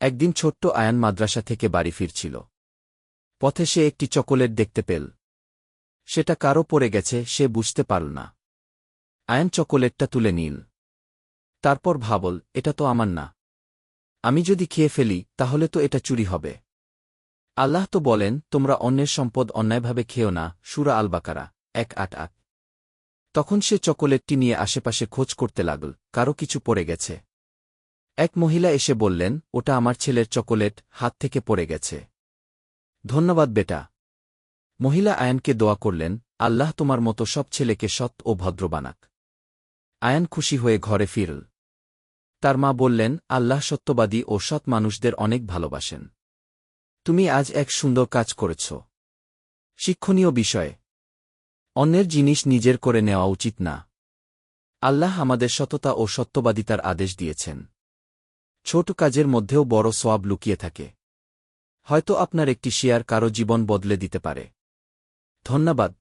একদিন ছোট্ট আয়ান মাদ্রাসা থেকে বাড়ি ফিরছিল। পথে সে একটি চকোলেট দেখতে পেল। সেটা কারও পড়ে গেছে, সে বুঝতে পারল না। আয়ান চকোলেটটা তুলে নিল। তারপর ভাবল, এটা তো আমার না। আমি যদি খেয়ে ফেলি, তাহলে তো এটা চুরি হবে। আল্লাহ তো বলেন, তোমরা অন্যের সম্পদ অন্যায়ভাবে খেও না। সুরা আলবাকারা, এক আট আট। তখন সে চকোলেটটি নিয়ে আশেপাশে খোঁজ করতে লাগল, কারও কিছু পড়ে গেছে। এক মহিলা এসে বললেন, ওটা আমার ছেলের চকোলেট, হাত থেকে পড়ে গেছে। ধন্যবাদ বেটা। মহিলা আয়ানকে দোয়া করলেন, আল্লাহ তোমার মতো সব ছেলেকে সৎ ও ভদ্র বানাক। আয়ান খুশি হয়ে ঘরে ফিরল। তার মা বললেন, আল্লাহ সত্যবাদী ও সৎ মানুষদের অনেক ভালোবাসেন। তুমি আজ এক সুন্দর কাজ করেছ। শিক্ষণীয় বিষয়ে। অন্যের জিনিস নিজের করে নেওয়া উচিত না। আল্লাহ আমাদের সততা ও সত্যবাদিতার আদেশ দিয়েছেন। ছোট কাজের মধ্যেও বড় সোয়াব লুকিয়ে থাকে। হয়তো আপনার একটি শেয়ার কারও জীবন বদলে দিতে পারে। ধন্যবাদ।